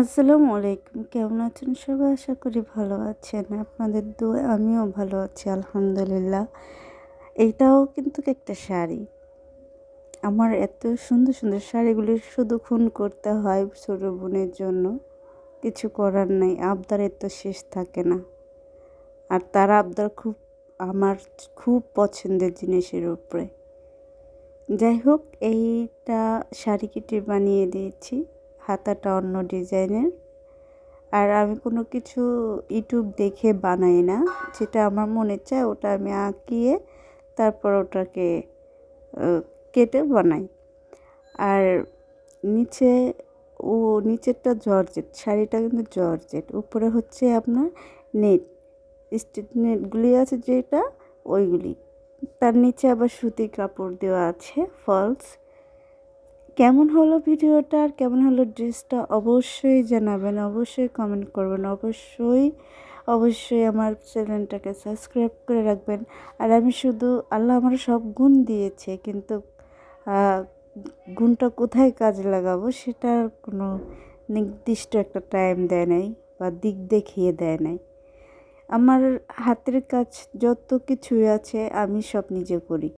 আসসালামু আলাইকুম। কেমন আছেন সবাই? আশা করি ভালো আছেন। আপনাদের দোয়া, আমিও ভালো আছি, আলহামদুলিল্লাহ। এইটাও কিন্তু একটা শাড়ি। আমার এত সুন্দর সুন্দর শাড়িগুলি শুধু খুন করতে হয় ছোটো বোনের জন্য। কিছু করার নেই, আবদারের তো শেষ থাকে না। আর তার আবদার খুব, আমার খুব পছন্দের জিনিসের উপরে। যাই হোক, এইটা শাড়ি কেটে বানিয়ে দিয়েছি। হাতাটা অন্য ডিজাইনের। আর আমি কোনো কিছু ইউটিউব দেখে বানাই না। যেটা আমার মনে চায় ওটা আমি আঁকিয়ে তারপর ওটাকে কেটে বানাই। আর নিচে, ও নিচেরটা জর্জেট, শাড়িটা কিন্তু জর্জেট। উপরে হচ্ছে আপনার নেট, স্টিচ নেটগুলি আছে যেটা, ওইগুলি। তার নিচে আবার সুতি কাপড় দেওয়া আছে, ফলস। কেমন হলো ভিডিওটা আর কেমন হলো ড্রেসটা অবশ্যই জানাবেন, অবশ্যই কমেন্ট করবেন, অবশ্যই অবশ্যই আমার চ্যানেলটাকে সাবস্ক্রাইব করে রাখবেন। আর আমি শুধু আল্লাহ আমার সব গুণ দিয়েছে, কিন্তু গুণটা কোথায় কাজে লাগাবো সেটার কোনো নির্দিষ্ট একটা টাইম দেয় নাই বা দিক দেখিয়ে দেয় নাই। আমার হাতের কাজ যত কিছুই আছে আমি সব নিজে করি।